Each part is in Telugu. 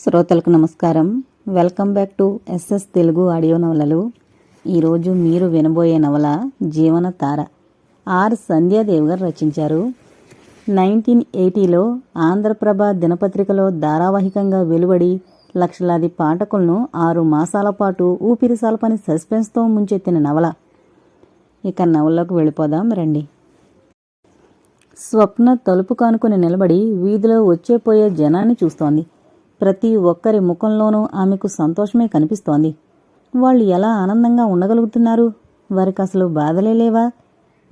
శ్రోతలకు నమస్కారం. Welcome back to SS Telugu audio నవలలు. ఈరోజు మీరు వినబోయే నవల జీవన తార ఆర్. సంధ్యాదేవ్ గారు రచించారు. నైన్టీన్ ఎయిటీలో ఆంధ్రప్రభ దినపత్రికలో ధారావాహికంగా వెలువడి లక్షలాది పాఠకులను ఆరు మాసాల పాటు ఊపిరి సల్పని సస్పెన్స్తో ముంచెత్తిన నవల. ఇక నవల్లోకి వెళ్ళిపోదాం రండి. స్వప్న తలుపు కానుకొని నిలబడి వీధిలో వచ్చేపోయే జనాన్ని చూస్తోంది. ప్రతి ఒక్కరి ముఖంలోనూ ఆమెకు సంతోషమే కనిపిస్తోంది. వాళ్ళు ఎలా ఆనందంగా ఉండగలుగుతున్నారు? వారికి అసలు బాధలే లేవా?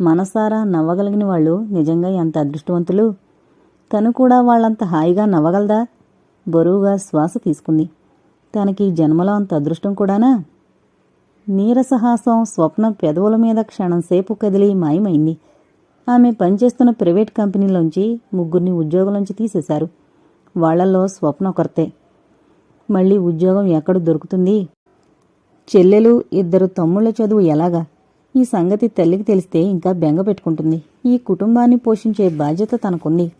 మనసారా నవ్వగలిగిన వాళ్ళు నిజంగా ఎంత అదృష్టవంతులు? తను కూడా వాళ్ళంత హాయిగా నవ్వగలదా? బరువుగా శ్వాస తీసుకుంది. తనకి జన్మలో అంత అదృష్టం కూడానా? నీరసహాసం స్వప్న పెదవుల మీద క్షణం సేపు కదిలి మాయమైంది. ఆమె పనిచేస్తున్న ప్రైవేట్ కంపెనీలోంచి ముగ్గురిని ఉద్యోగంలోంచి తీసేశారు. వాళ్ళలో స్వప్న ఒకరితే మళ్ళీ ఉద్యోగం ఎక్కడ దొరుకుతుంది? చెల్లెలు ఇద్దరు తమ్ముళ్ళ చదువు ఎలాగా? ఈ సంగతి తల్లికి తెలిస్తే ఇంకా బెంగ పెట్టుకుంటుంది. ఈ కుటుంబాన్ని పోషించే బాధ్యత తనకుంది.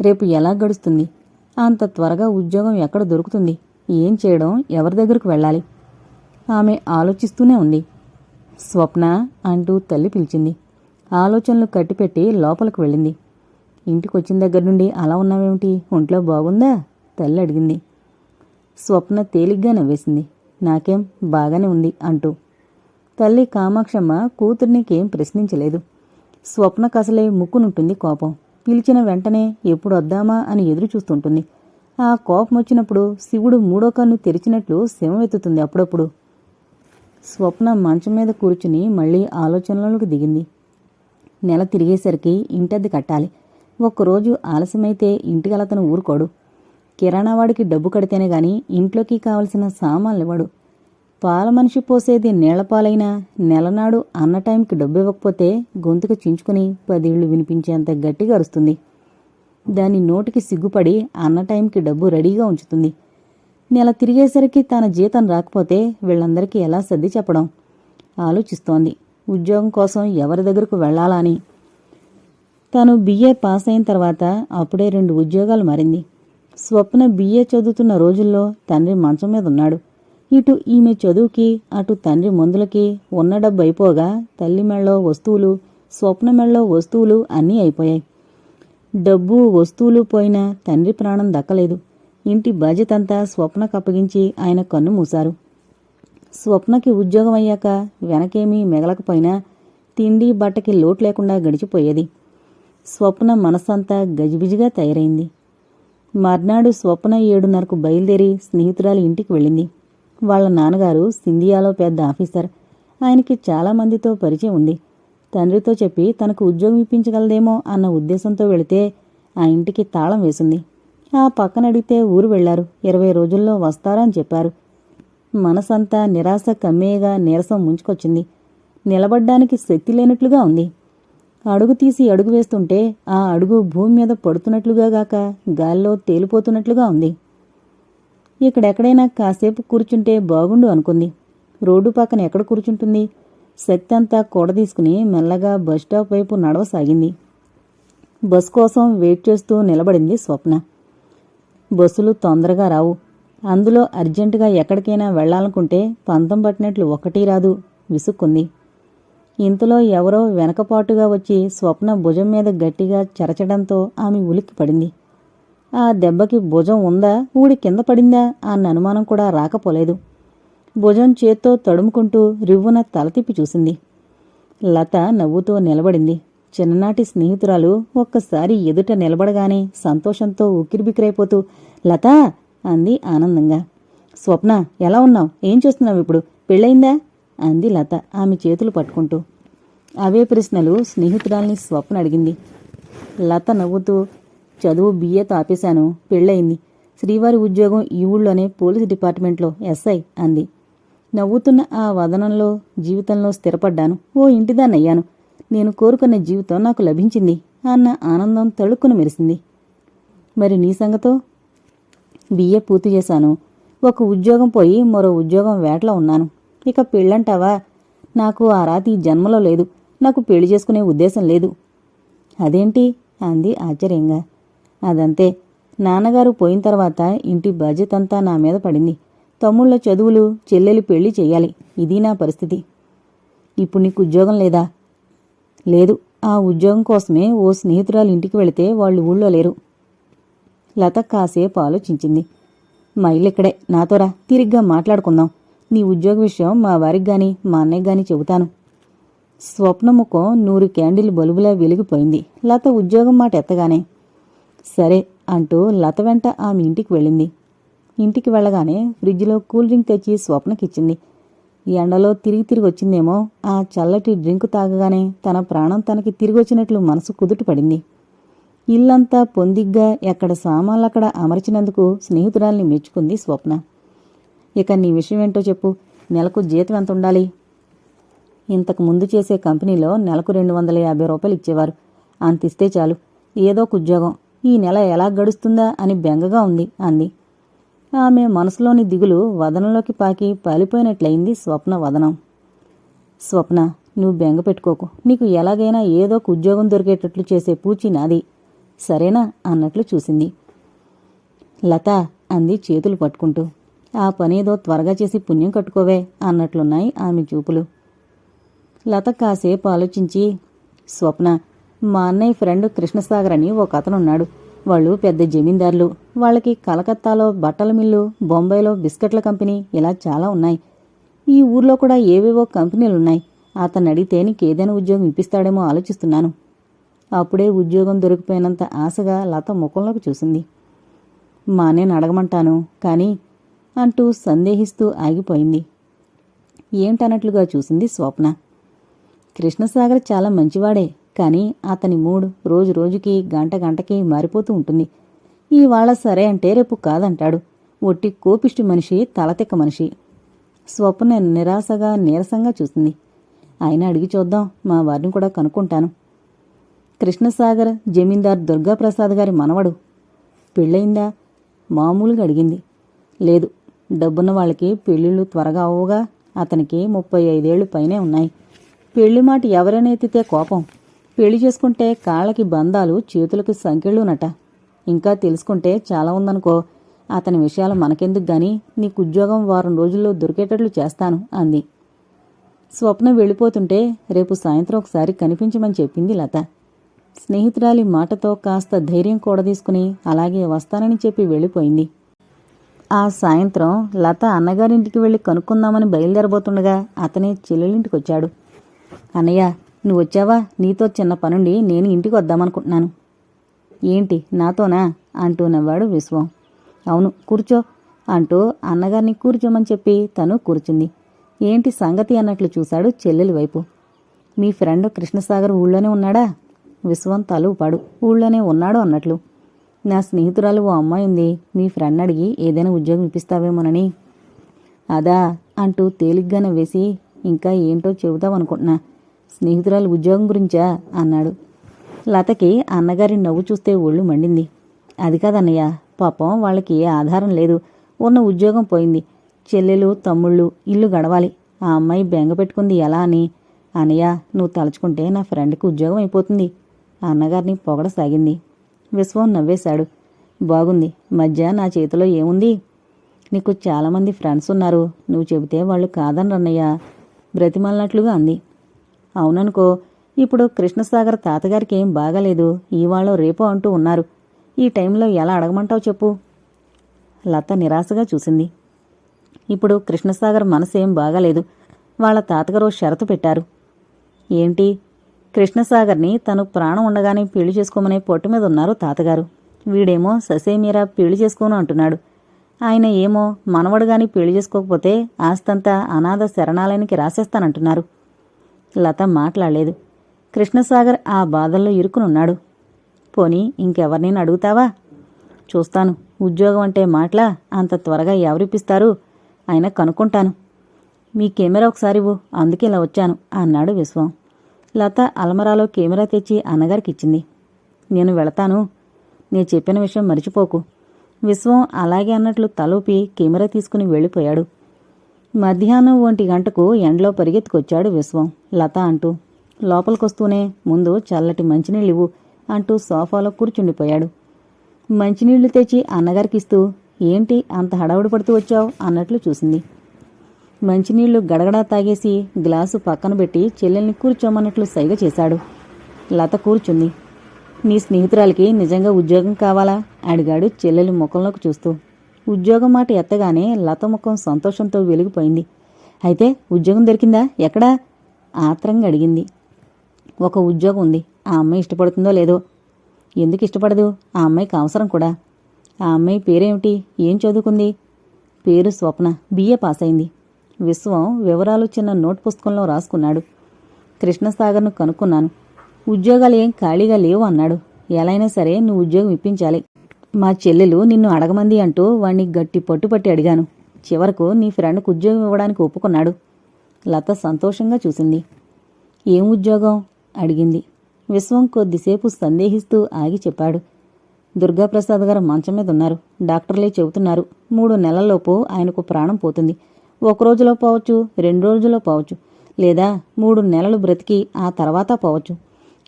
రేపు ఎలా గడుస్తుంది? అంత త్వరగా ఉద్యోగం ఎక్కడ దొరుకుతుంది? ఏం చేయడం? ఎవరి దగ్గరకు వెళ్ళాలి? ఆమె ఆలోచిస్తూనే ఉంది. స్వప్న అంటూ తల్లి పిలిచింది. ఆలోచనలు కట్టిపెట్టి లోపలికి వెళ్ళింది. ఇంటికొచ్చిన దగ్గర నుండి అలా ఉన్నావేమిటి? ఒంట్లో బాగుందా? తల్లి అడిగింది. స్వప్న తేలిగ్గా నవ్వేసింది. నాకేం బాగానే ఉంది అంటూ. తల్లి కామాక్షమ్మ కూతుర్నికేం ప్రశ్నించలేదు. స్వప్నకు అసలే ముక్కునుంటుంది కోపం. పిలిచిన వెంటనే ఎప్పుడు వద్దామా అని ఎదురు చూస్తుంటుంది ఆ కోపం వచ్చినప్పుడు శివుడు మూడో కన్ను తెరిచినట్లు శివమెత్తుతుంది అప్పుడప్పుడు. స్వప్న మంచం మీద కూర్చుని మళ్ళీ ఆలోచనలోకి దిగింది. నెల తిరిగేసరికి ఇంటద్ది కట్టాలి. ఒక్కరోజు ఆలస్యమైతే ఇంటికలతను ఊరుకోడు. కిరాణావాడికి డబ్బు కడితేనే గాని ఇంట్లోకి కావలసిన సామాన్లు ఇవ్వడు పాల మనిషి పోసేది నీళ్ళపాలైనా నెలనాడు అన్న టైంకి డబ్బు ఇవ్వకపోతే గొంతుకు చించుకుని పదేళ్ళు వినిపించేంత గట్టిగా అరుస్తుంది. దాని నోటికి సిగ్గుపడి అన్న టైంకి డబ్బు రెడీగా ఉంచుతుంది. నెల తిరిగేసరికి తన జీతం రాకపోతే వీళ్ళందరికీ ఎలా సర్ది చెప్పడం? ఆలోచిస్తోంది. ఉద్యోగం కోసం ఎవరి దగ్గరకు వెళ్ళాలా అని తాను బిఏ పాస్ అయిన తర్వాత అప్పుడే రెండు ఉద్యోగాలు మారింది. స్వప్న బిఏ చదువుతున్న రోజుల్లో తండ్రి మంచం మీద ఉన్నాడు. ఇటు ఈమె చదువుకి అటు తండ్రి మందులకి ఉన్న డబ్బు అయిపోగా తల్లి మెళ్ళో వస్తువులు స్వప్న మెళ్ళో వస్తువులు అన్నీ అయిపోయాయి. డబ్బు వస్తువులు పోయినా తండ్రి ప్రాణం దక్కలేదు. ఇంటి బాధ్యతంతా స్వప్నకు అప్పగించి ఆయన కన్ను మూశారు. స్వప్నకి ఉద్యోగం అయ్యాక వెనకేమీ మిగలకపోయినా తిండి బట్టకి లోటు లేకుండా గడిచిపోయేది. స్వప్న మనసంతా గజిబిజిగా తయారైంది. మర్నాడు స్వప్న ఏడున్నరకు బయలుదేరి స్నేహితురాలి ఇంటికి వెళ్ళింది. వాళ్ళ నాన్నగారు సింధియాలో పెద్ద ఆఫీసర్. ఆయనకి చాలామందితో పరిచయం ఉంది. తండ్రితో చెప్పి తనకు ఉద్యోగం ఇప్పించగలదేమో అన్న ఉద్దేశంతో వెళితే ఆ ఇంటికి తాళం వేసింది. ఆ పక్కన అడిగితే ఊరు వెళ్ళారు. ఇరవై రోజుల్లో వస్తారని చెప్పారు. మనసంతా నిరాశ కమ్మేయగా నీరసం ముంచుకొచ్చింది. నిలబడ్డానికి శక్తి లేనట్లుగా ఉంది. అడుగు తీసి అడుగు వేస్తుంటే ఆ అడుగు భూమి మీద పడుతున్నట్లుగా గాక గాల్లో తేలిపోతున్నట్లుగా ఉంది. ఇక్కడెక్కడైనా కాసేపు కూర్చుంటే బాగుండు అనుకుంది. రోడ్డు పక్కన ఎక్కడ కూర్చుంటుంది? శక్తి అంతా కూడదీసుకుని మెల్లగా బస్టాప్ వైపు నడవసాగింది. బస్ కోసం వెయిట్ చేస్తూ నిలబడింది స్వప్న. బస్సులు తొందరగా రావు. అందులో అర్జెంటుగా ఎక్కడికైనా వెళ్ళాలనుకుంటే పంతం పట్టినట్లు ఒకటి రాదు. విసుక్కుంది. ఇంతలో ఎవరో వెనకపాటుగా వచ్చి స్వప్న భుజం మీద గట్టిగా చెరచడంతో ఆమె ఉలిక్కి పడింది. ఆ దెబ్బకి భుజం ఉందా? ఊడి కింద పడిందా? అన్న అనుమానం కూడా రాకపోలేదు. భుజం చేత్తో తడుముకుంటూ రివ్వున తల తిప్పి చూసింది. లత నవ్వుతో నిలబడింది. చిన్ననాటి స్నేహితురాలు ఒక్కసారి ఎదుట నిలబడగానే సంతోషంతో ఉక్కిరిబిక్కిరైపోతూ లత! అంది ఆనందంగా. స్వప్న ఎలా ఉన్నావు? ఏం చేస్తున్నావు ఇప్పుడు? పెళ్ళయిందా? అంది లత ఆమె చేతులు పట్టుకుంటూ. అవే ప్రశ్నలు స్నేహితురాల్ని స్వప్న అడిగింది. లత నవ్వుతూ చదువు బిఏ తాపేశాను పెళ్ళయింది. శ్రీవారి ఉద్యోగం ఈ ఊళ్ళోనే పోలీస్ డిపార్ట్మెంట్లో ఎస్ఐ అంది. నవ్వుతున్న ఆ వదనంలో జీవితంలో స్థిరపడ్డాను. ఓ ఇంటిదాన్నయ్యాను. నేను కోరుకున్న జీవితం నాకు లభించింది అన్న ఆనందం తళుక్కున మెరిసింది. మరి నీ సంగతో? బిఏ పూర్తి చేశాను. ఒక ఉద్యోగం పోయి మరో ఉద్యోగం వేటలో ఉన్నాను. ఇక పెళ్ళంటావా? నాకు ఆ రాతి జన్మలో లేదు. నాకు పెళ్ళి చేసుకునే ఉద్దేశం లేదు. అదేంటి? అంది ఆశ్చర్యంగా. అదంతే. నాన్నగారు పోయిన తర్వాత ఇంటి బాధ్యత అంతా నా మీద పడింది. తమ్ముళ్ళ చదువులు చెల్లెలు పెళ్ళి చేయాలి. ఇది నా పరిస్థితి. ఇప్పుడు నీకు ఉద్యోగం లేదా? లేదు. ఆ ఉద్యోగం కోసమే ఓ స్నేహితురాలు ఇంటికి వెళితే వాళ్ళు ఊళ్ళో లేరు. లత కాసేపు ఆలోచించింది. మా ఇల్లు ఇక్కడే. నాతోరా తిరిగ్గా మాట్లాడుకుందాం. నీ ఉద్యోగ విషయం మా వారికి గాని మా అన్నయ్య గాని చెబుతాను. స్వప్నముఖం నూరు క్యాండిల్ బల్బులా వెలిగిపోయింది. లత ఉద్యోగం మాట ఎత్తగానే సరే అంటూ లత వెంట ఆమె ఇంటికి వెళ్ళింది. ఇంటికి వెళ్ళగానే ఫ్రిడ్జ్లో కూల్ డ్రింక్ తెచ్చి స్వప్నకిచ్చింది. ఎండలో తిరిగి తిరిగి వచ్చిందేమో ఆ చల్లటి డ్రింక్ తాగగానే తన ప్రాణం తనకి తిరిగి వచ్చినట్లు మనసు కుదుట పడింది. ఇల్లంతా పొందిగ్గా ఎక్కడ సామాన్లక్కడ అమర్చినందుకు స్నేహితురాల్ని మెచ్చుకుంది స్వప్న. ఇక నీ విషయం ఏంటో చెప్పు. నెలకు జీతం ఎంత ఉండాలి? ఇంతకు ముందు చేసే కంపెనీలో నెలకు రెండు వందల యాభై రూపాయలు ఇచ్చేవారు. అంత ఇస్తే చాలు. ఏదో ఒక ఉద్యోగం. ఈ నెల ఎలా గడుస్తుందా అని బెంగగా ఉంది అంది. ఆమె మనసులోని దిగులు వదనంలోకి పాకి పాలిపోయినట్లయింది స్వప్న వదనం. స్వప్న నువ్వు బెంగ పెట్టుకోకు. నీకు ఎలాగైనా ఏదో ఒక ఉద్యోగం దొరికేటట్లు చేసే పూచి నాది. సరేనా? అన్నట్లు చూసింది. లత అంది చేతులు పట్టుకుంటూ. ఆ పనేదో త్వరగా చేసి పుణ్యం కట్టుకోవే అన్నట్లున్నాయి ఆమె చూపులు. లత కాసేపు ఆలోచించి స్వప్న మా అన్నయ్య ఫ్రెండ్ కృష్ణసాగర్ అని ఒక అతనున్నాడు వాళ్ళు పెద్ద జమీందారులు. వాళ్ళకి కలకత్తాలో బట్టల మిల్లు బొంబాయిలో బిస్కెట్ల కంపెనీ ఇలా చాలా ఉన్నాయి. ఈ ఊర్లో కూడా ఏవేవో కంపెనీలున్నాయి. అతను అడిగితే నీకేదైనా ఉద్యోగం ఇప్పిస్తాడేమో ఆలోచిస్తున్నాను. అప్పుడే ఉద్యోగం దొరికిపోయినంత ఆశగా లత ముఖంలోకి చూసింది. మా నేను అడగమంటాను కానీ అంటూ సందేహిస్తూ ఆగిపోయింది. ఏంటన్నట్లుగా చూసింది స్వప్న. కృష్ణసాగర్ చాలా మంచివాడే కానీ అతని మూడు రోజు రోజుకి గంట గంటకి మారిపోతూ ఉంటుంది. ఇవాళ సరే అంటే రేపు కాదంటాడు. ఒట్టి కోపిష్టి మనిషి తలతిక్క మనిషి. స్వప్న నిరాశగా నీరసంగా చూసింది. ఆయన అడిగి చూద్దాం మా వారిని కూడా కనుక్కుంటాను. కృష్ణసాగర్ జమీందార్ దుర్గాప్రసాద్ గారి మనవడు. పెళ్ళయిందా? మామూలుగా అడిగింది. లేదు డబ్బున్న వాళ్ళకి పెళ్ళిళ్ళు త్వరగా అవ్వగా అతనికి ముప్పై ఐదేళ్ళు పైనే ఉన్నాయి. పెళ్ళి మాట ఎవరైనా ఎత్తితే కోపం. పెళ్ళి చేసుకుంటే కాళ్ళకి బంధాలు చేతులకు సంకెళ్ళునట. ఇంకా తెలుసుకుంటే చాలా ఉందనుకో అతని విషయాలు మనకెందుకు గాని నీకు ఉద్యోగం వారం రోజుల్లో దొరికేటట్లు చేస్తాను అంది. స్వప్న వెళ్ళిపోతుంటే రేపు సాయంత్రం ఒకసారి కనిపించమని చెప్పింది లత. స్నేహితురాలి మాటతో కాస్త ధైర్యం కూడదీసుకుని అలాగే వస్తానని చెప్పి వెళ్ళిపోయింది. ఆ సాయంత్రం లత అన్నగారింటికి వెళ్ళి కనుక్కుందామని బయలుదేరబోతుండగా అతనే చెల్లెలింటికొచ్చాడు. అన్నయ్య నువ్వు వచ్చావా? నీతో చిన్న పనుండి నేను ఇంటికి వద్దామనుకుంటున్నాను. ఏంటి? నాతోనా? అంటూ నవ్వాడు విశ్వం. అవును కూర్చో అంటూ అన్నగారిని కూర్చోమని చెప్పి తను కూర్చుంది. ఏంటి సంగతి? అన్నట్లు చూశాడు చెల్లెలి వైపు. మీ ఫ్రెండ్ కృష్ణసాగర్ ఊళ్ళోనే ఉన్నాడా? విశ్వం తలుపాడు. ఊళ్ళోనే ఉన్నాడు అన్నట్లు. నా స్నేహితురాలు ఓ అమ్మాయి ఉంది. మీ ఫ్రెండ్ అడిగి ఏదైనా ఉద్యోగం ఇప్పిస్తావేమోనని. అదా అంటూ తేలిగ్గానే వేసి ఇంకా ఏంటో చెబుతావనుకుంటున్నా స్నేహితురాలు ఉద్యోగం గురించా? అన్నాడు. లతకి అన్నగారి నవ్వు చూస్తే ఒళ్ళు మండింది. అది కాదన్నయ్య పాపం వాళ్ళకి ఆధారం లేదు. ఉన్న ఉద్యోగం పోయింది. చెల్లెలు తమ్ముళ్ళు ఇల్లు గడవాలి. ఆ అమ్మాయి బెంగ పెట్టుకుంది ఎలా అని. అనయ్య నువ్వు తలుచుకుంటే నా ఫ్రెండ్కి ఉద్యోగం అయిపోతుంది. అన్నగారిని పొగడసాగింది. విశ్వం నవ్వేశాడు. బాగుంది. మధ్య నా చేతిలో ఏముంది? నీకు చాలామంది ఫ్రెండ్స్ ఉన్నారు. నువ్వు చెబితే వాళ్ళు కాదనరన్నయ్య బ్రతిమలనట్లుగా అంది. అవుననుకో ఇప్పుడు కృష్ణసాగర్ తాతగారికి ఏం బాగాలేదు. ఇవాళ రేపో అంటూ ఉన్నారు. ఈ టైంలో ఎలా అడగమంటావు చెప్పు? లత నిరాశగా చూసింది. ఇప్పుడు కృష్ణసాగర్ మనసేం బాగాలేదు. వాళ్ళ తాతగారు ఓ షరతు పెట్టారు. ఏంటి? కృష్ణసాగర్ని తను ప్రాణం ఉండగానే పెళ్ళి చేసుకోమనే పొట్టు మీద ఉన్నారు తాతగారు. వీడేమో ససేమీరా పెళ్ళి చేసుకోను అంటున్నాడు. ఆయన ఏమో మనవడు గాని పెళ్ళి చేసుకోకపోతే ఆస్తంతా అనాథ శరణాలయానికి రాసేస్తానంటున్నారు. లత మాట్లాడలేదు. కృష్ణసాగర్ ఆ బాధల్లో ఇరుకునున్నాడు పోనీ ఇంకెవరినైనా అడుగుతావా? చూస్తాను. ఉద్యోగం అంటే మాటలా? అంత త్వరగా ఎవరిప్పిస్తారు ఆయన కనుక్కుంటాను. మీ కెమెరా ఒకసారి ఇవ్వు అందుకే ఇలా వచ్చాను అన్నాడు విశ్వం. లత అల్మరాలో కెమెరా తెచ్చి అన్నగారికి ఇచ్చింది నేను వెళతాను. నేను చెప్పిన విషయం మర్చిపోకు. విశ్వం అలాగే అన్నట్లు తలూపి కెమెరా తీసుకుని వెళ్ళిపోయాడు. మధ్యాహ్నం ఒంటి గంటకు ఎండలో పరిగెత్తుకొచ్చాడు విశ్వం లత అంటూ. లోపలికొస్తూనే ముందు చల్లటి మంచినీళ్ళివు అంటూ సోఫాలో కూర్చుండిపోయాడు. మంచినీళ్ళు తెచ్చి అన్నగారికిస్తూ ఏంటి అంత హడావుడి పడుతూ వచ్చావు? అన్నట్లు చూసింది. మంచినీళ్ళు గడగడా తాగేసి గ్లాసు పక్కన పెట్టి చెల్లెల్ని కూర్చోమన్నట్లు సైగ చేశాడు. లత కూర్చుంది. నీ స్నేహితురాలికి నిజంగా ఉద్యోగం కావాలా? అడిగాడు చెల్లెలి ముఖంలోకి చూస్తూ. ఉద్యోగం మాట ఎత్తగానే లత ముఖం సంతోషంతో వెలిగిపోయింది. అయితే ఉద్యోగం దొరికిందా? ఎక్కడా? ఆత్రంగా అడిగింది. ఒక ఉద్యోగం ఉంది. ఆ అమ్మాయి ఇష్టపడుతుందో లేదో? ఎందుకు ఇష్టపడదు? ఆ అమ్మాయికి అవసరం కూడా. ఆ అమ్మాయి పేరేమిటి? ఏం చదువుకుంది? పేరు స్వప్న. బిఏ పాస్ అయింది. విశ్వం వివరాలు చిన్న నోట్ పుస్తకంలో రాసుకున్నాడు. కృష్ణసాగర్ను కనుక్కున్నాను. ఉద్యోగాలు ఏం ఖాళీగా లేవు అన్నాడు. ఎలాయినా సరే నువ్వు ఉద్యోగం ఇప్పించాలి. మా చెల్లెలు నిన్ను అడగమంది అంటూ వాణ్ణి గట్టి పట్టుపట్టి అడిగాను. చివరకు నీ ఫ్రెండ్కు ఉద్యోగం ఇవ్వడానికి ఒప్పుకున్నాడు. లత సంతోషంగా చూసింది. ఏం ఉద్యోగం? అడిగింది. విశ్వం కొద్దిసేపు సందేహిస్తూ ఆగి చెప్పాడు. దుర్గాప్రసాద్ గారు మంచం మీద ఉన్నారు. డాక్టర్లే చెబుతున్నారు. మూడు నెలల్లోపు ఆయనకు ప్రాణం పోతుంది. ఒక రోజులో పోవచ్చు రెండు రోజుల్లో పోవచ్చు లేదా మూడు నెలలు బ్రతికి ఆ తర్వాత పోవచ్చు.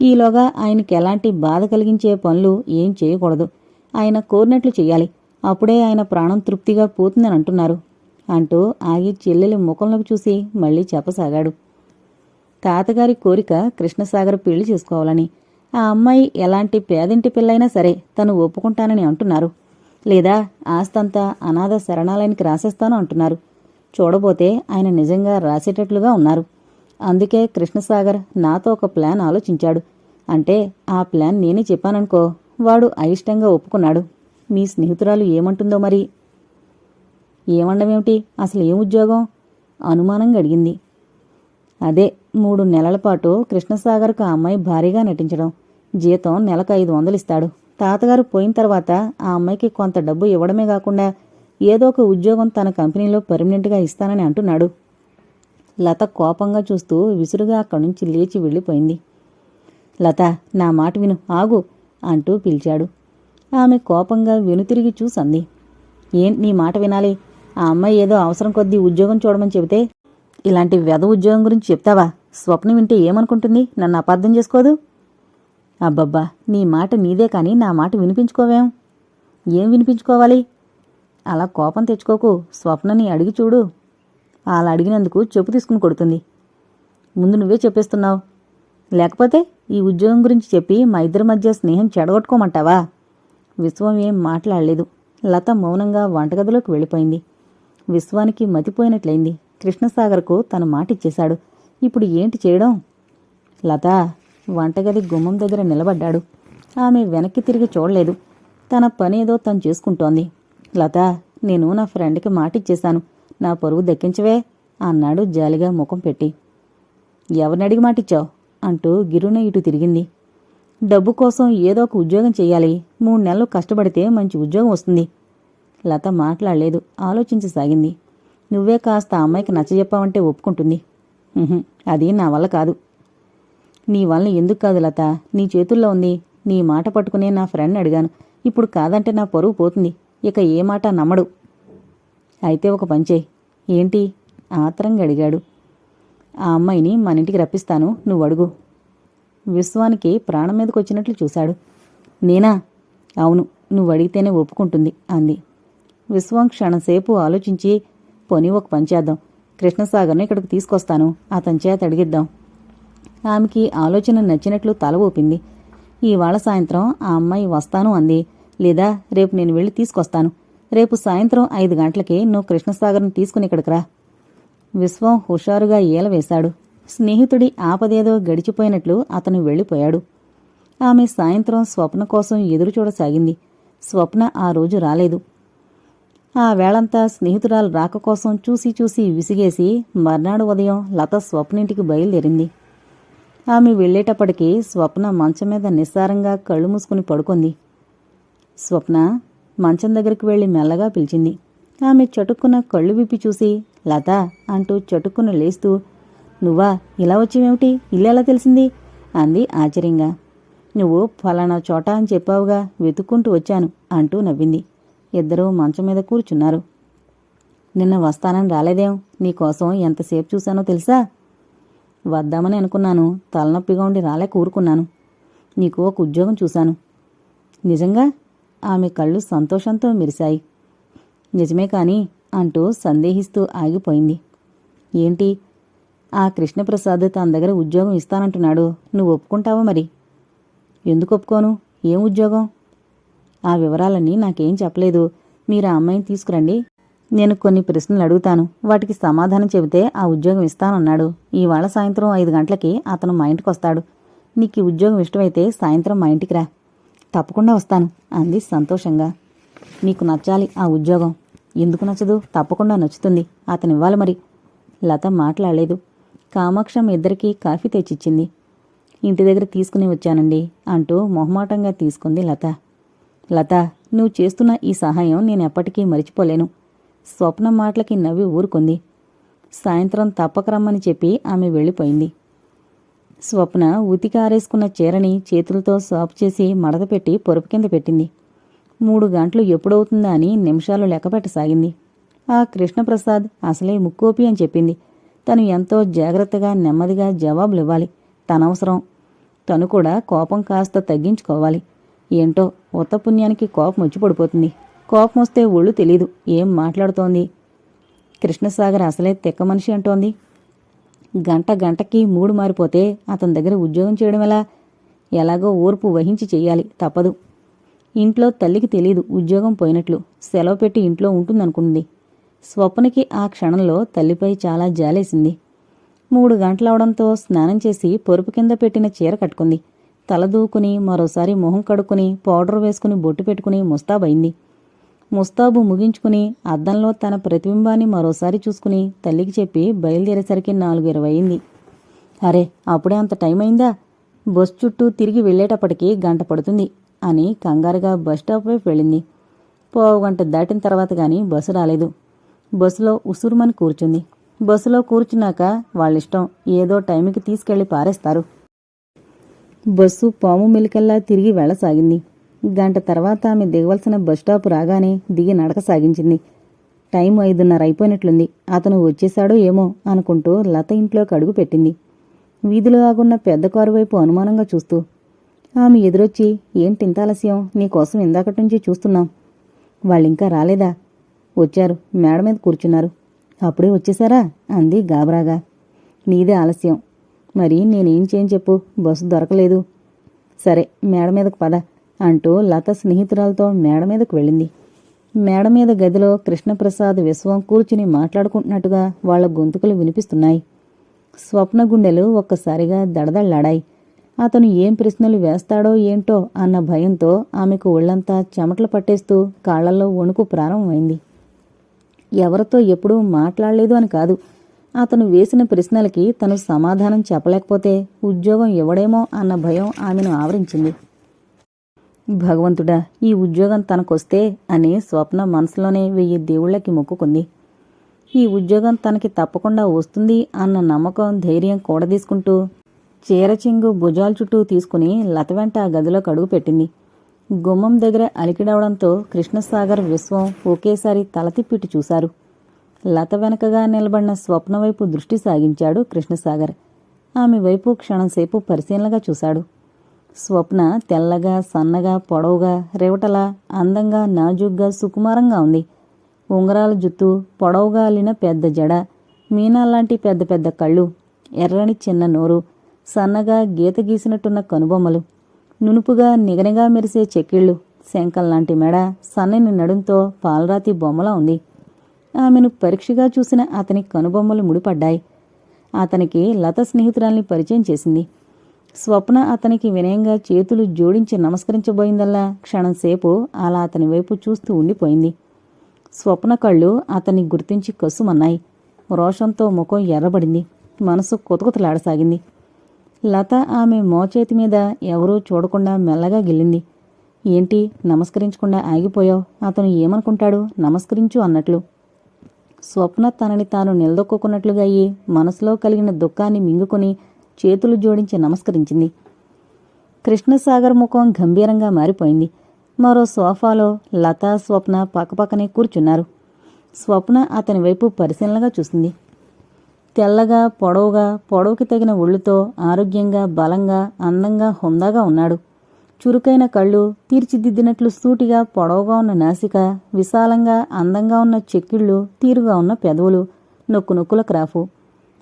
ఈలోగా ఆయనకి ఎలాంటి బాధ కలిగించే పనులు ఏం చేయకూడదు. ఆయన కోరినట్లు చేయాలి అప్పుడే ఆయన ప్రాణం తృప్తిగా పోతుందని అంటున్నారు అంటూ ఆగి చెల్లెలి ముఖంలోకి చూసి మళ్ళీ చెప్పసాగాడు. తాతగారి కోరిక కృష్ణసాగర్ పెళ్ళి చేసుకోవాలని ఆ అమ్మాయి ఎలాంటి పేదింటి పిల్లైనా సరే తను ఒప్పుకుంటానని అంటున్నారు. లేదా ఆస్తంతా అనాథ శరణాలయానికి రాసేస్తాను అంటున్నారు. చూడబోతే ఆయన నిజంగా రాసేటట్లుగా ఉన్నారు. అందుకే కృష్ణసాగర్ నాతో ఒక ప్లాన్ ఆలోచించాడు. అంటే ఆ ప్లాన్ నేనే చెప్పాననుకో వాడు అయిష్టంగా ఒప్పుకున్నాడు. మీ స్నేహితురాలు ఏమంటుందో మరి? ఏమండమేమిటి? అసలు ఏం ఉద్యోగం? అనుమానంగా అడిగింది అదే మూడు నెలల పాటు కృష్ణసాగర్కు ఆ అమ్మాయి భారీగా నటించడం. జీతం నెలకు ఐదు వందలు ఇస్తాడు. తాతగారు పోయిన తర్వాత ఆ అమ్మాయికి కొంత డబ్బు ఇవ్వడమే కాకుండా ఏదో ఒక ఉద్యోగం తన కంపెనీలో పర్మనెంట్గా ఇస్తానని అంటున్నాడు. లత కోపంగా చూస్తూ విసురుగా అక్కడి నుంచి లేచి వెళ్ళిపోయింది. లత నా మాట విను ఆగు అంటూ పిలిచాడు. ఆమె కోపంగా వెనుతిరిగి చూసంది. ఏం నీ మాట వినాలి? ఆ అమ్మాయి ఏదో అవసరం కొద్దీ ఉద్యోగం చూడమని చెబితే ఇలాంటి వెధ ఉద్యోగం గురించి చెప్తావా? స్వప్న వింటే ఏమనుకుంటుంది? నన్ను అపార్థం చేసుకోదు? అబ్బబ్బా నీ మాట నీదే కానీ నా మాట వినిపించుకోవేం? ఏం వినిపించుకోవాలి? అలా కోపం తెచ్చుకోకు. స్వప్నని అడిగి చూడు. అలా అడిగినందుకు చెప్పు తీసుకుని కొడుతుంది. ముందు నువ్వే చెప్పేస్తున్నావు. లేకపోతే ఈ ఉద్యోగం గురించి చెప్పి మా ఇద్దరి మధ్య స్నేహం చెడగొట్టుకోమంటావా? విశ్వం ఏం మాట్లాడలేదు. లత మౌనంగా వంటగదిలోకి వెళ్ళిపోయింది. విశ్వానికి మతిపోయినట్లయింది. కృష్ణసాగర్కు తన మాట ఇచ్చేశాడు. ఇప్పుడు ఏంటి చేయడం? లత వంటగది గుమ్మం దగ్గర నిలబడ్డాడు. ఆమె వెనక్కి తిరిగి చూడలేదు. తన పనేదో తను చేసుకుంటోంది. లత నేను నా ఫ్రెండ్కి మాట ఇచ్చేశాను నా పరువు దక్కించవే అన్నాడు జాలిగా ముఖం పెట్టి. ఎవరిని అడిగి మాటిచ్చావు? అంటూ గిరున ఇటు తిరిగింది. డబ్బు కోసం ఏదో ఒక ఉద్యోగం చేయాలి. మూడు నెలలు కష్టపడితే మంచి ఉద్యోగం వస్తుంది. లత మాట్లాడలేదు ఆలోచించసాగింది నువ్వే కాస్త అమ్మాయికి నచ్చజెప్పావంటే ఒప్పుకుంటుంది. అది నా వల్ల కాదు. నీ వల్ల ఎందుకు కాదు లత? నీ చేతుల్లో ఉంది. నీ మాట పట్టుకునే నా ఫ్రెండ్ అడిగాను. ఇప్పుడు కాదంటే నా పరువు పోతుంది. ఇక ఏ మాట నమ్మడు. అయితే ఒక పంచే ఏంటి? ఆత్రంగా అడిగాడు. ఆ అమ్మాయిని మన ఇంటికి రప్పిస్తాను నువ్వు అడుగు. విశ్వానికి ప్రాణం మీదకి వచ్చినట్లు చూశాడు. నేనా? అవును నువ్వు అడిగితేనే ఒప్పుకుంటుంది అంది. విశ్వం క్షణంసేపు ఆలోచించి పోనీ ఒక పని చేద్దాం. కృష్ణసాగర్ను ఇక్కడికి తీసుకొస్తాను అతని చేత అడిగిద్దాం. ఆమెకి ఆలోచన నచ్చినట్లు తల ఊపింది. ఇవాళ సాయంత్రం ఆ అమ్మాయి వస్తాను అంది. లేదా రేపు నేను వెళ్ళి తీసుకొస్తాను. రేపు సాయంత్రం ఐదు గంటలకి నువ్వు కృష్ణసాగర్ను తీసుకుని ఇక్కడికి రా. విశ్వం హుషారుగా ఈల వేశాడు. స్నేహితుడి ఆపదేదో గడిచిపోయినట్లు అతను వెళ్ళిపోయాడు. ఆమె సాయంత్రం స్వప్న కోసం ఎదురు చూడసాగింది. స్వప్న ఆ రోజు రాలేదు. ఆ వేళంతా స్నేహితురాలు రాక కోసం చూసి చూసి విసిగేసి మర్నాడు ఉదయం లత స్వప్నింటికి బయలుదేరింది. ఆమె వెళ్ళేటప్పటికీ స్వప్న మంచం మీద నిస్సారంగా కళ్ళు మూసుకుని పడుకుంది. స్వప్న మంచం దగ్గరికి వెళ్ళి మెల్లగా పిలిచింది. ఆమె చటుక్కున కళ్ళు విప్పి చూసి లత అంటూ చటుక్కున లేస్తూ నువ్వా ఇలా వచ్చేవేమిటి? ఇల్లు ఎలా తెలిసింది? అంది ఆశ్చర్యంగా. నువ్వు ఫలానా చోట అని చెప్పావుగా వెతుక్కుంటూ వచ్చాను అంటూ నవ్వింది. ఇద్దరూ మంచం మీద కూర్చున్నారు. నిన్న వస్తానని రాలేదేం? నీకోసం ఎంతసేపు చూశానో తెలుసా? వద్దామని అనుకున్నాను తలనొప్పిగా ఉండి రాలేక కూరుకున్నాను నీకు ఒక ఉద్యోగం చూశాను. నిజంగా? ఆమె కళ్ళు సంతోషంతో మెరిశాయి. నిజమే కాని అంటూ సందేహిస్తూ ఆగిపోయింది. ఏంటి? ఆ కృష్ణప్రసాద్ తన దగ్గర ఉద్యోగం ఇస్తానంటున్నాడు. నువ్వు ఒప్పుకుంటావా మరి? ఎందుకు ఒప్పుకోను? ఏం ఉద్యోగం? ఆ వివరాలన్నీ నాకేం చెప్పలేదు. మీరు ఆ అమ్మాయిని తీసుకురండి. నేను కొన్ని ప్రశ్నలు అడుగుతాను. వాటికి సమాధానం చెబితే ఆ ఉద్యోగం ఇస్తానన్నాడు. ఇవాళ సాయంత్రం ఐదు గంటలకి అతను మా ఇంటికి వస్తాడు నీకు ఈ ఉద్యోగం ఇష్టమైతే సాయంత్రం మా ఇంటికి రా. తప్పకుండా వస్తాను అంది సంతోషంగా. నీకు నచ్చాలి ఆ ఉద్యోగం. ఎందుకు నచ్చదు? తప్పకుండా నచ్చుతుంది. అతనివ్వాలి మరి. లత మాట్లాడలేదు. కామాక్షం ఇద్దరికీ కాఫీ తెచ్చిచ్చింది. ఇంటి దగ్గర తీసుకుని వచ్చానండి అంటూ మొహమాటంగా తీసుకుంది లత. లత నువ్వు చేస్తున్న ఈ సహాయం నేను ఎప్పటికీ మరిచిపోలేను. స్వప్న మాటలకి నవ్వి ఊరుకుంది. సాయంత్రం తప్పక రమ్మని చెప్పి ఆమె వెళ్ళిపోయింది. స్వప్న ఉతికారేసుకున్న చీరని చేతులతో సాపు చేసి మడత పెట్టి పొరుపు కింద పెట్టింది. మూడు గంటలు ఎప్పుడవుతుందా అని నిమిషాలు లెక్కపెట్టసాగింది ఆ కృష్ణప్రసాద్ అసలే ముక్కోపి అని చెప్పింది. తను ఎంతో జాగ్రత్తగా నెమ్మదిగా జవాబులివ్వాలి. తనవసరం. తను కూడా కోపం కాస్త తగ్గించుకోవాలి. ఏంటో ఉత్తపుణ్యానికి కోపం వచ్చి పడిపోతుంది. కోపం వస్తే ఒళ్ళు తెలీదు. ఏం మాట్లాడుతోంది? కృష్ణసాగర్ అసలే తెక్క మనిషి అంటోంది. గంట గంటకి మూడు మారిపోతే అతని దగ్గర ఉద్యోగం చేయడం ఎలా? ఎలాగో ఓర్పు వహించి చెయ్యాలి తప్పదు. ఇంట్లో తల్లికి తెలీదు ఉద్యోగం పోయినట్లు. సెలవు పెట్టి ఇంట్లో ఉంటుందనుకుంది. స్వప్నకి ఆ క్షణంలో తల్లిపై చాలా జాలేసింది. మూడు గంటలవడంతో స్నానం చేసి పొరుపు కింద పెట్టిన చీర కట్టుకుంది. తల దూకుని మరోసారి మొహం కడుక్కుని పౌడర్ వేసుకుని బొట్టు పెట్టుకుని ముస్తాబైంది ముస్తాబు ముగించుకుని అద్దంలో తన ప్రతిబింబాన్ని మరోసారి చూసుకుని తల్లికి చెప్పి బయలుదేరేసరికి నాలుగు ఇరవై అయింది. అరే అప్పుడే అంత టైం అయిందా? బస్ చుట్టూ తిరిగి వెళ్ళేటప్పటికి గంట పడుతుంది అని కంగారుగా బస్ స్టాప్ వైపు వెళ్ళింది. పోవు గంట దాటిన తర్వాత గాని బస్సు రాలేదు. బస్సులో ఉసురుమని కూర్చుంది. బస్సులో కూర్చున్నాక వాళ్ళిష్టం ఏదో టైంకి తీసుకెళ్ళి పారేస్తారు. బస్సు పాము మెలికల్లా తిరిగి వెళ్ళసాగింది. గంట తర్వాత ఆమె దిగవలసిన బస్ స్టాప్ రాగానే దిగి నడక సాగించింది. టైం ఐదున్నర అయిపోయినట్లుంది. అతను వచ్చేశాడో ఏమో అనుకుంటూ లత ఇంట్లోకి అడుగు పెట్టింది. వీధిలో ఆగున్న పెద్ద కారు వైపు అనుమానంగా చూస్తూ ఆమె ఎదురొచ్చి ఏంటింత ఆలస్యం? నీకోసం ఇందాకటి నుంచి చూస్తున్నాం. వాళ్ళింకా రాలేదా? వచ్చారు. మేడ మీద కూర్చున్నారు. అప్పుడే వచ్చేసారా అంది గాబరాగా. నీదే ఆలస్యం. మరి నేనేం చేయని చెప్పు. బస్సు దొరకలేదు. సరే మేడ మీదకు పద. అంటూ లత స్నేహితురాలతో మేడ మీదకు వెళ్ళింది. మేడ మీద గదిలో కృష్ణప్రసాద్ విశ్వం కూర్చుని మాట్లాడుకుంటున్నట్టుగా వాళ్ళ గొంతుకులు వినిపిస్తున్నాయి. స్వప్న గుండెలు ఒక్కసారిగా దడదళ్ళాడాయి అతను ఏం ప్రశ్నలు వేస్తాడో ఏంటో అన్న భయంతో ఆమెకు ఒళ్ళంతా చెమటలు పట్టేస్తూ కాళ్ళలో వణుకు ప్రారంభమైంది. ఎవరితో ఎప్పుడూ మాట్లాడలేదు అని కాదు. అతను వేసిన ప్రశ్నలకి తను సమాధానం చెప్పలేకపోతే ఉద్యోగం ఇవ్వడేమో అన్న భయం ఆమెను ఆవరించింది. భగవంతుడా ఈ ఉద్యోగం తనకొస్తే అని స్వప్న మనసులోనే వెయ్యి దేవుళ్ళకి మొక్కుకుంది. ఈ ఉద్యోగం తనకి తప్పకుండా వస్తుంది అన్న నమ్మకం ధైర్యం కూడదీసుకుంటూ చీరచింగు భుజాల చుట్టూ తీసుకుని లత వెంట ఆ గదిలోకి అడుగు పెట్టింది. గుమ్మం దగ్గర అలికిడవడంతో కృష్ణసాగర్ విశ్వం ఒకేసారి తల చూశారు. లత వెనకగా నిలబడిన స్వప్న వైపు దృష్టి సాగించాడు కృష్ణసాగర్. ఆమె వైపు క్షణంసేపు పరిశీలనగా చూశాడు. స్వప్న తెల్లగా సన్నగా పొడవుగా రేవటలా అందంగా నాజుగ్గా సుకుమారంగా ఉంది. ఉంగరాల జుత్తు పొడవుగా అల్లిన పెద్ద జడ మీనాల్లాంటి పెద్ద పెద్ద కళ్ళు ఎర్రని చిన్న నోరు సన్నగా గీత గీసినట్టున్న కనుబొమ్మలు నునుపుగా నిగనిగా మెరిసే చెక్కిళ్ళు శంకల్లాంటి మెడ సన్నని నడుంతో పాలరాతి బొమ్మలా ఉంది. ఆమెను పరీక్షగా చూసిన అతని కనుబొమ్మలు ముడిపడ్డాయి. అతనికి లత స్నేహితురాల్ని పరిచయం చేసింది. స్వప్న అతనికి వినయంగా చేతులు జోడించి నమస్కరించబోయిందల్లా క్షణంసేపు అలా అతని వైపు చూస్తూ ఉండిపోయింది. స్వప్న కళ్ళు అతన్ని గుర్తించి కసుమన్నాయి. రోషంతో ముఖం ఎర్రబడింది. మనసు కుతకుతలాడసాగింది. లత ఆమె మోచేతి మీద ఎవరూ చూడకుండా మెల్లగా గిల్లింది. ఏంటి నమస్కరించకుండా ఆగిపోయావు? అతను ఏమనుకుంటాడు? నమస్కరించు అన్నట్లు. స్వప్న తనని తాను నిలదొక్కున్నట్లుగా అయ్యి మనసులో కలిగిన దుఃఖాన్ని మింగుకొని చేతులు జోడించి నమస్కరించింది. కృష్ణసాగర్ ముఖం గంభీరంగా మారిపోయింది. మరో సోఫాలో లత స్వప్న పక్కపక్కనే కూర్చున్నారు. స్వప్న అతని వైపు పరిశీలనగా చూసింది. తెల్లగా పొడవుగా పొడవుకి తగిన ఒళ్ళుతో ఆరోగ్యంగా బలంగా అందంగా హుందాగా ఉన్నాడు. చురుకైన కళ్ళు తీర్చిదిద్దినట్లు సూటిగా పొడవుగా ఉన్న నాసిక విశాలంగా అందంగా ఉన్న చెక్కిళ్ళు తీరుగా ఉన్న పెదవులు నొక్కు నొక్కుల crop.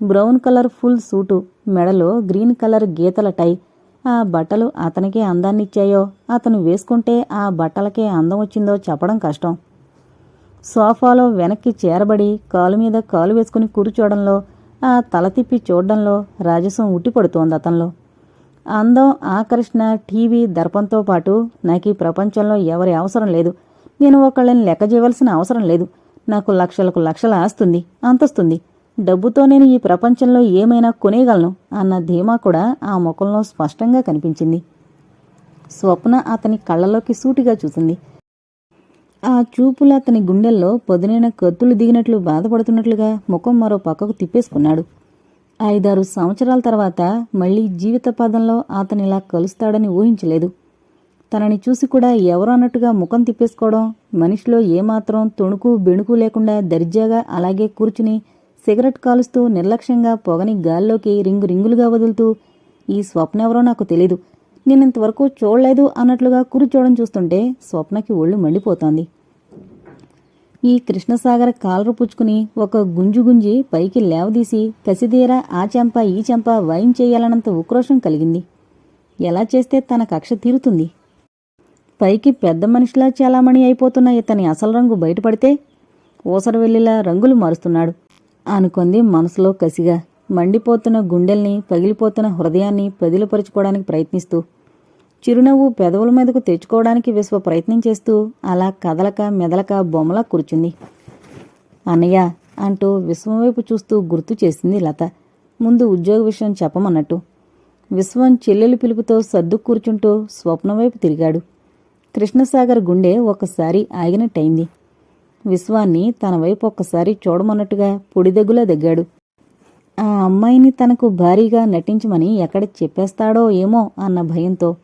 Brown colour full suit మెడలో గ్రీన్ కలర్ గీతల టై. ఆ బట్టలు అతనికే అందాన్నిచ్చాయో? అతను వేసుకుంటే ఆ బట్టలకే అందం వచ్చిందో చెప్పడం కష్టం. సోఫాలో వెనక్కి చేరబడి కాలు మీద కాలు వేసుకుని కూర్చోవడంలో ఆ తల తిప్పి చూడడంలో రాజసం ఉట్టిపడుతోంది అతనిలో. అందం ఆకర్షణ టీవీ దర్పంతో పాటు నాకు ఈ ప్రపంచంలో ఎవరి అవసరం లేదు. నేను ఒకళ్ళని లెక్క చేయవలసిన అవసరం లేదు. నాకు లక్షలకు లక్షల ఆస్తుంది అంతస్తుంది. డబ్బుతో నేను ఈ ప్రపంచంలో ఏమైనా కొనేయగలను అన్న ధీమా కూడా ఆ ముఖంలో స్పష్టంగా కనిపించింది. స్వప్న అతని కళ్ళలోకి సూటిగా చూసింది. ఆ చూపులు అతని గుండెల్లో పొదునైన కత్తులు దిగినట్లు బాధపడుతున్నట్లుగా ముఖం మరో పక్కకు తిప్పేసుకున్నాడు. ఐదారు సంవత్సరాల తర్వాత మళ్ళీ జీవిత పదంలో అతనిలా కలుస్తాడని ఊహించలేదు. తనని చూసి కూడా ఎవరో అన్నట్టుగా ముఖం తిప్పేసుకోవడం మనిషిలో ఏమాత్రం తొణుకు బెణుకు లేకుండా దర్జాగా అలాగే కూర్చుని సిగరెట్ కాలుస్తూ నిర్లక్ష్యంగా పొగని గాల్లోకి రింగు రింగులుగా వదులుతూ ఈ స్వప్న ఎవరో నాకు తెలీదు. నేనింతవరకు చూడలేదు అన్నట్లుగా కూర్చోవడం చూస్తుంటే స్వప్నకి ఒళ్ళు మండిపోతోంది. ఈ కృష్ణసాగర్ కాలరు పుచ్చుకుని ఒక గుంజు గుంజి పైకి లేవదీసి కసిదీరా ఆ చెంప ఈ చెంప చేయాలన్నంత ఉక్రోషం కలిగింది. ఎలా చేస్తే తన కక్ష తీరుతుంది? పైకి పెద్ద మనిషిలా చాలామణి అయిపోతున్న ఇతని అసలు రంగు బయటపడితే ఊసరవెల్లిలా రంగులు మారుస్తున్నాడు. అనుకుంది మనసులో కసిగా. మండిపోతున్న గుండెల్ని పగిలిపోతున్న హృదయాన్ని పదిలపరుచుకోవడానికి ప్రయత్నిస్తూ. చిరునవ్వు పెదవుల మీదకు తెచ్చుకోవడానికి విశ్వ ప్రయత్నం చేస్తూ అలా కదలక మెదలక బొమ్మలా కూర్చుంది. అన్నయ్య అంటూ విశ్వం వైపు చూస్తూ గుర్తు చేసింది లత. ముందు ఉద్యోగ విషయం చెప్పమన్నట్టు. విశ్వం చెల్లెలు పిలుపుతో సర్దు కూర్చుంటూ స్వప్నం వైపు తిరిగాడు. కృష్ణసాగర్ గుండె ఒకసారి ఆగినట్టయింది. విశ్వాన్ని తన వైపు ఒక్కసారి చూడమన్నట్టుగా పొడిదెగ్గులా దగ్గాడు. ఆ అమ్మాయిని తనకు భారీగా నటించమని ఎక్కడ చెప్పేస్తాడో ఏమో అన్న భయంతో.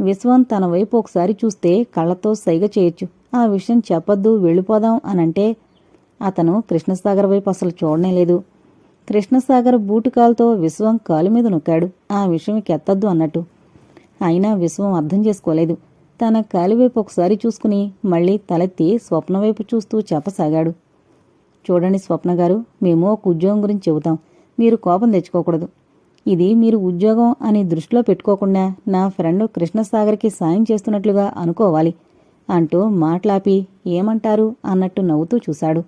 విశ్వం తన వైపు ఒకసారి చూస్తే కళ్ళతో సైగ చేయొచ్చు. ఆ విషయం చెప్పొద్దు వెళ్ళిపోదాం అనంటే అతను కృష్ణసాగర్ వైపు అసలు చూడనే లేదు. కృష్ణసాగర్ బూటుకాలతో విశ్వం కాలు మీద నొక్కాడు. ఆ విషయం కెత్తద్దు అన్నట్టు. అయినా విశ్వం అర్థం చేసుకోలేదు. తన కాలివైపు ఒకసారి చూసుకుని మళ్ళీ తలెత్తి స్వప్న వైపు చూస్తూ చెప్పసాగాడు. చూడండి స్వప్న గారు మేము ఒక ఉద్యోగం గురించి చెబుతాం. మీరు కోపం తెచ్చుకోకూడదు. ఇది మీరు ఉద్యోగం అని దృష్టిలో పెట్టుకోకుండా నా ఫ్రెండ్ కృష్ణసాగర్కి సాయం చేస్తున్నట్లుగా అనుకోవాలి అంటూ మాట్లాపి ఏమంటారు? అన్నట్టు నవ్వుతూ చూశాడు.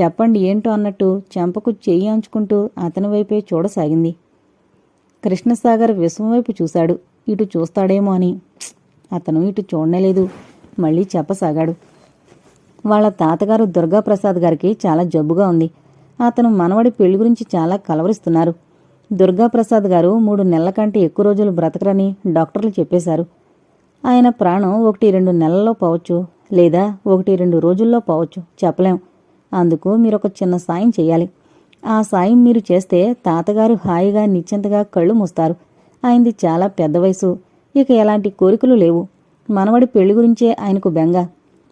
చెప్పండి ఏంటో అన్నట్టు చెంపకు చెయ్యి అంచుకుంటూ అతని వైపే చూడసాగింది. కృష్ణసాగర్ విశ్వం వైపు చూశాడు. ఇటు చూస్తాడేమో అని. అతను ఇటు చూడనేలేదు. మళ్ళీ చెప్పసాగాడు. వాళ్ళ తాతగారు దుర్గాప్రసాద్ గారికి చాలా జబ్బుగా ఉంది. అతను మనవడి పెళ్ళి గురించి చాలా కలవరిస్తున్నారు. దుర్గాప్రసాద్ గారు మూడు నెలల కంటే ఎక్కువ రోజులు బ్రతకరని డాక్టర్లు చెప్పేశారు. ఆయన ప్రాణం ఒకటి రెండు నెలల్లో పోవచ్చు లేదా ఒకటి రెండు రోజుల్లో పోవచ్చు చెప్పలేం. అందుకు మీరు ఒక చిన్న సాయం చేయాలి. ఆ సాయం మీరు చేస్తే తాతగారు హాయిగా నిశ్చింతగా కళ్ళు మూస్తారు. ఆయనది చాలా పెద్ద వయసు. ఇక ఎలాంటి కోరికలు లేవు. మనవడి పెళ్ళి గురించే ఆయనకు బెంగ.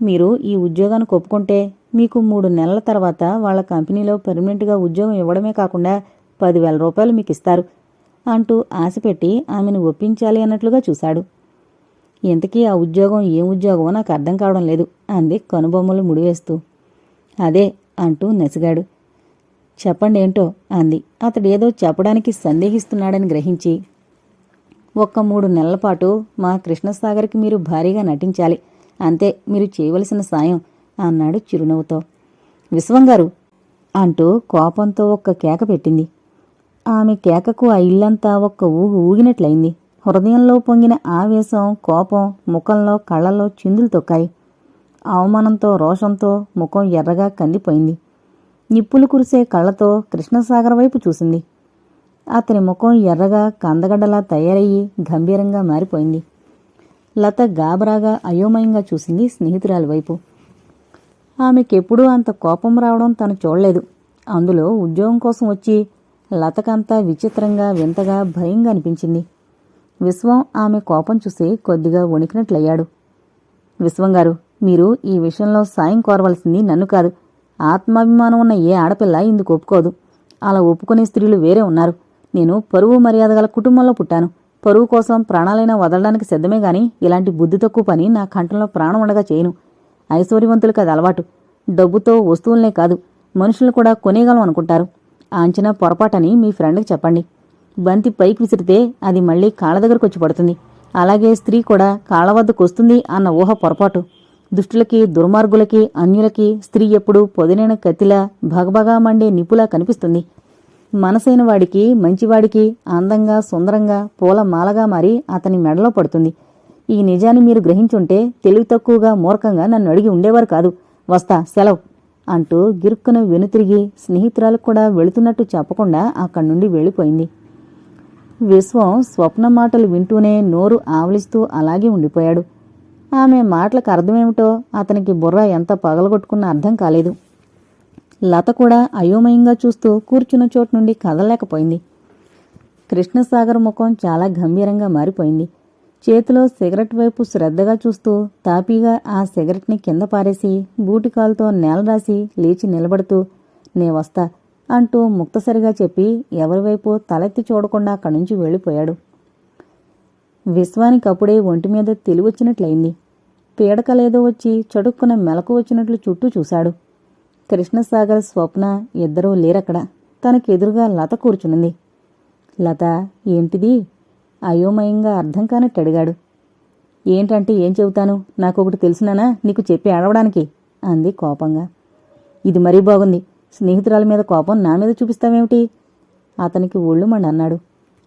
మీరు ఈ ఉద్యోగానికి ఒప్పుకుంటే మీకు మూడు నెలల తర్వాత వాళ్ళ కంపెనీలో పర్మనెంట్గా ఉద్యోగం ఇవ్వడమే కాకుండా పదివేల రూపాయలు మీకు ఇస్తారు అంటూ ఆశపెట్టి ఆమెను ఒప్పించాలి అన్నట్లుగా చూశాడు. ఇంతకీ ఆ ఉద్యోగం ఏం ఉద్యోగమో నాకు అర్థం కావడం లేదు అంది కనుబొమ్మలు ముడివేస్తూ. అదే అంటూ నెసిగాడు. చెప్పండి ఏంటో అంది. అతడేదో చెప్పడానికి సందేహిస్తున్నాడని గ్రహించి ఒక్క మూడు నెలల పాటు మా కృష్ణసాగర్కి మీరు భారీగా నటించాలి. అంతే మీరు చేయవలసిన సాయం అన్నాడు చిరునవ్వుతో. విశ్వంగారు అంటూ కోపంతో ఒక్క కేక పెట్టింది. ఆమె కేకకు ఆ ఇల్లంతా ఒక్క ఊగు ఊగినట్లయింది. హృదయంలో పొంగిన ఆవేశం కోపం ముఖంలో కళ్ళల్లో చిందులు తొక్కాయి. అవమానంతో రోషంతో ముఖం ఎర్రగా కందిపోయింది. నిప్పులు కురిసే కళ్ళతో కృష్ణసాగర్ వైపు చూసింది. అతని ముఖం ఎర్రగా కందగడ్డలా తయారయ్యి గంభీరంగా మారిపోయింది. లత గాబరాగా అయోమయంగా చూసింది స్నేహితురాలి వైపు. ఆమెకెప్పుడూ అంత కోపం రావడం తను చూడలేదు. అందులో ఉద్యోగం కోసం వచ్చి లతకంతా విచిత్రంగా వింతగా భయంగా అనిపించింది. విశ్వం ఆమె కోపం చూసి కొద్దిగా వణికినట్లయ్యాడు. విశ్వం గారు మీరు ఈ విషయంలో సాయం కోరవలసింది నన్ను కాదు. ఆత్మాభిమానం ఉన్న ఏ ఆడపిల్ల ఇందుకు ఒప్పుకోదు. అలా ఒప్పుకునే స్త్రీలు వేరే ఉన్నారు. నేను పరువు మర్యాద గల కుటుంబంలో పుట్టాను. పరువు కోసం ప్రాణాలైనా వదలడానికి సిద్ధమే గాని ఇలాంటి బుద్ధి తక్కువ పని నా కంఠంలో ప్రాణం ఉండగా చేయను. ఐశ్వర్యవంతులకు అది అలవాటు. డబ్బుతో వస్తువులనే కాదు మనుషులు కూడా కొనేయగలం అనుకుంటారు. ఆ అంచనా పొరపాటని మీ ఫ్రెండ్కి చెప్పండి. బంతి పైకి విసిరితే అది మళ్ళీ కాళ్ళ దగ్గరకు వచ్చి పడుతుంది. అలాగే స్త్రీ కూడా కాళ్ళ వద్దకు వస్తుంది అన్న ఊహ పొరపాటు. దుష్టులకి దుర్మార్గులకి అన్యులకి స్త్రీ ఎప్పుడూ పొదినైన కత్తిలా భగభగా మండే నిపులా కనిపిస్తుంది. మనసైన వాడికి మంచివాడికి అందంగా సుందరంగా పూల మాలగా మారి అతని మెడలో పడుతుంది. ఈ నిజాన్ని మీరు గ్రహించుంటే తెలివి తక్కువగా మూర్ఖంగా నన్ను అడిగి ఉండేవారు కాదు. వస్తా సెలవు అంటూ గిరుక్కున వెనుతిరిగి స్నేహితురాలకు కూడా వెళుతున్నట్టు చెప్పకుండా అక్కడి నుండి వెళ్ళిపోయింది. విశ్వం స్వప్న మాటలు వింటూనే నోరు ఆవలిస్తూ అలాగే ఉండిపోయాడు. ఆమె మాటలకు అర్థమేమిటో అతనికి బుర్ర ఎంత పగలగొట్టుకున్నా అర్థం కాలేదు. లత కూడా అయోమయంగా చూస్తూ కూర్చున్న చోటు నుండి కదలలేకపోయింది. కృష్ణసాగర్ ముఖం చాలా గంభీరంగా మారిపోయింది. చేతిలో సిగరెట్ వైపు శ్రద్ధగా చూస్తూ తాపీగా ఆ సిగరెట్ని కింద పారేసి బూటికాలతో నేల రాసి లేచి నిలబడుతూ నే వస్తా అంటూ ముక్తసరిగా చెప్పి ఎవరివైపు తలెత్తి చూడకుండా అక్కడి నుంచి వెళ్ళిపోయాడు. విశ్వానికి అప్పుడే ఒంటి మీద తెలివొచ్చినట్లయింది. పీడకలేదో వచ్చి చడుక్కున మెలకు వచ్చినట్లు చుట్టూ చూశాడు. కృష్ణసాగర్ స్వప్న ఇద్దరూ లేరక్కడ. తనకెదురుగా లత కూర్చునుంది. లత ఏంటిది? అయోమయంగా అర్థం కానట్టు అడిగాడు. ఏంటంటే ఏం చెబుతాను? నాకొకటి తెలిసినానా నీకు చెప్పి అడవడానికి అంది కోపంగా. ఇది మరీ బాగుంది. స్నేహితురాల మీద కోపం నా మీద చూపిస్తావేమిటి? అతనికి ఒళ్ళు మండి అన్నాడు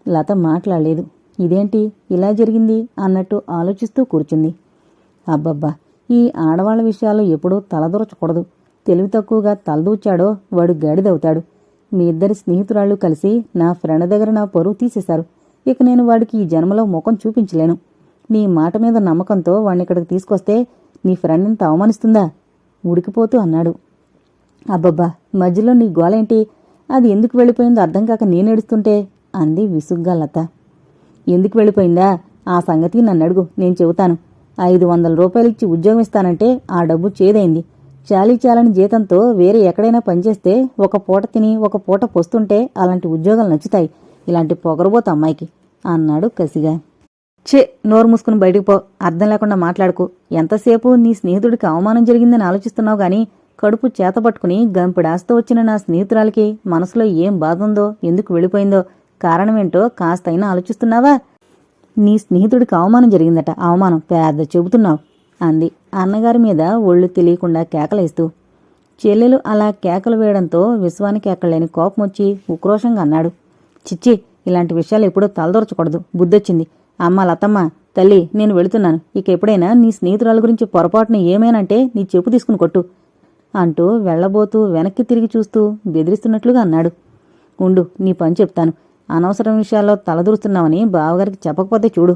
లత మాట్లాడలేదు. ఇదేంటి? ఇలా జరిగింది? అన్నట్టు ఆలోచిస్తూ కూర్చుంది. అబ్బబ్బా! ఈ ఆడవాళ్ళ విషయాలు ఎప్పుడూ తలదొరచకూడదు. తెలివి తక్కువగా తలదూచాడో వాడు గాడిదవుతాడు. మీ ఇద్దరి స్నేహితురాళ్ళు కలిసి నా ఫ్రెండ్ దగ్గర నా పరువు తీసేశారు. ఇక నేను వాడికి ఈ జన్మలో ముఖం చూపించలేను. నీ మాట మీద నమ్మకంతో వాడిని ఇక్కడికి తీసుకొస్తే నీ ఫ్రెండ్ ఇంత అవమానిస్తుందా? ఉడికిపోతూ అన్నాడు. అబ్బబ్బా మధ్యలో నీ గోలేంటి? అది ఎందుకు వెళ్ళిపోయిందో అర్థం కాక నేనేడుస్తుంటే అంది విసుగ్గా లత. ఎందుకు వెళ్ళిపోయిందా? ఆ సంగతి నన్ను అడుగు నేను చెబుతాను. ఐదు వందల రూపాయలు ఇచ్చి ఉద్యోగం ఇస్తానంటే ఆ డబ్బు చేదైంది. చాలీ చాలని జీతంతో వేరే ఎక్కడైనా పనిచేస్తే ఒక పూట తిని ఒక పూట పొస్తుంటే అలాంటి ఉద్యోగాలు నచ్చుతాయి. ఇలాంటి పొగరబోత అమ్మాయికి అన్నాడు కసిగా. ఛే నోరు మూసుకుని బయటికి పో. అర్థం లేకుండా మాట్లాడుకు. ఎంతసేపు నీ స్నేహితుడికి అవమానం జరిగిందని ఆలోచిస్తున్నావు గాని కడుపు చేతపట్టుకుని గంపిడాస్తో వచ్చిన నా స్నేహితురాలికి మనసులో ఏం బాధ ఉందో ఎందుకు వెళ్ళిపోయిందో కారణమేంటో కాస్తైనా ఆలోచిస్తున్నావా? నీ స్నేహితుడికి అవమానం జరిగిందట. అవమానం పెద్ద చెబుతున్నావు అంది. అన్నగారి మీద ఒళ్ళు తెలియకుండా కేకలేస్తూ చెల్లెలు అలా కేకలు వేయడంతో విశ్వానికి ఎక్కడలేని కోపం వచ్చి ఉక్రోషంగా అన్నాడు. చిచ్చి ఇలాంటి విషయాలు ఎప్పుడూ తలదొరచకూడదు. బుద్ధొచ్చింది. అమ్మ లతమ్మ తల్లి నేను వెళుతున్నాను. ఇక ఎప్పుడైనా నీ స్నేహితురాల గురించి పొరపాటున ఏమైనంటే నీ చెప్పు తీసుకుని కొట్టు అంటూ వెళ్ళబోతూ వెనక్కి తిరిగి చూస్తూ బెదిరిస్తున్నట్లుగా అన్నాడు. ఉండు నీ పని చెప్తాను. అనవసరం విషయాల్లో తలదూరుస్తున్నావని బావగారికి చెప్పకపోతే చూడు.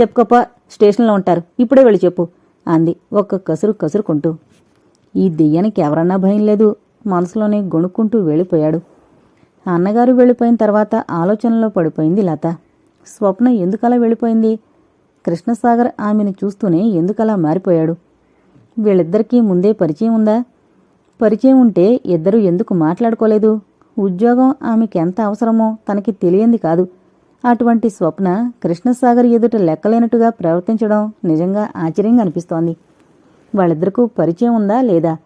చెప్పుకోప స్టేషన్లో ఉంటారు. ఇప్పుడే వెళ్ళి చెప్పు. అంది ఒక్క కసురు కసురుకుంటూ. ఈ దెయ్యానికి ఎవరన్నా భయం లేదు. మనసులోనే గొణుక్కుంటూ వెళ్ళిపోయాడు. అన్నగారు వెళ్ళిపోయిన తర్వాత ఆలోచనలో పడిపోయింది లత. స్వప్న ఎందుకలా వెళ్ళిపోయింది? కృష్ణసాగర్ ఆమెను చూస్తూనే ఎందుకలా మారిపోయాడు? వీళ్ళిద్దరికీ ముందే పరిచయం ఉందా? పరిచయం ఉంటే ఇద్దరూ ఎందుకు మాట్లాడుకోలేదు? ఉద్యోగం ఆమెకి ఎంత అవసరమో తనకి తెలియంది కాదు. అటువంటి స్వప్న కృష్ణసాగర్ ఎదుట లెక్కలేనట్టుగా ప్రవర్తించడం నిజంగా ఆశ్చర్యంగా అనిపిస్తోంది. వాళ్ళిద్దరికూ పరిచయం ఉందా లేదా?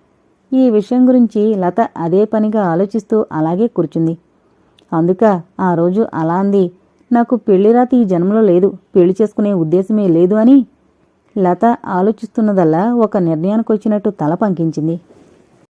ఈ విషయం గురించి లత అదే పనిగా ఆలోచిస్తూ అలాగే కూర్చుంది. అందుక ఆ రోజు అలా అంది. నాకు పెళ్ళిరాతి ఈ జన్మలో లేదు. పెళ్ళి చేసుకునే ఉద్దేశమే లేదు అని లత ఆలోచిస్తున్నదల్లా ఒక నిర్ణయానికి వచ్చినట్టు తల పంకించింది.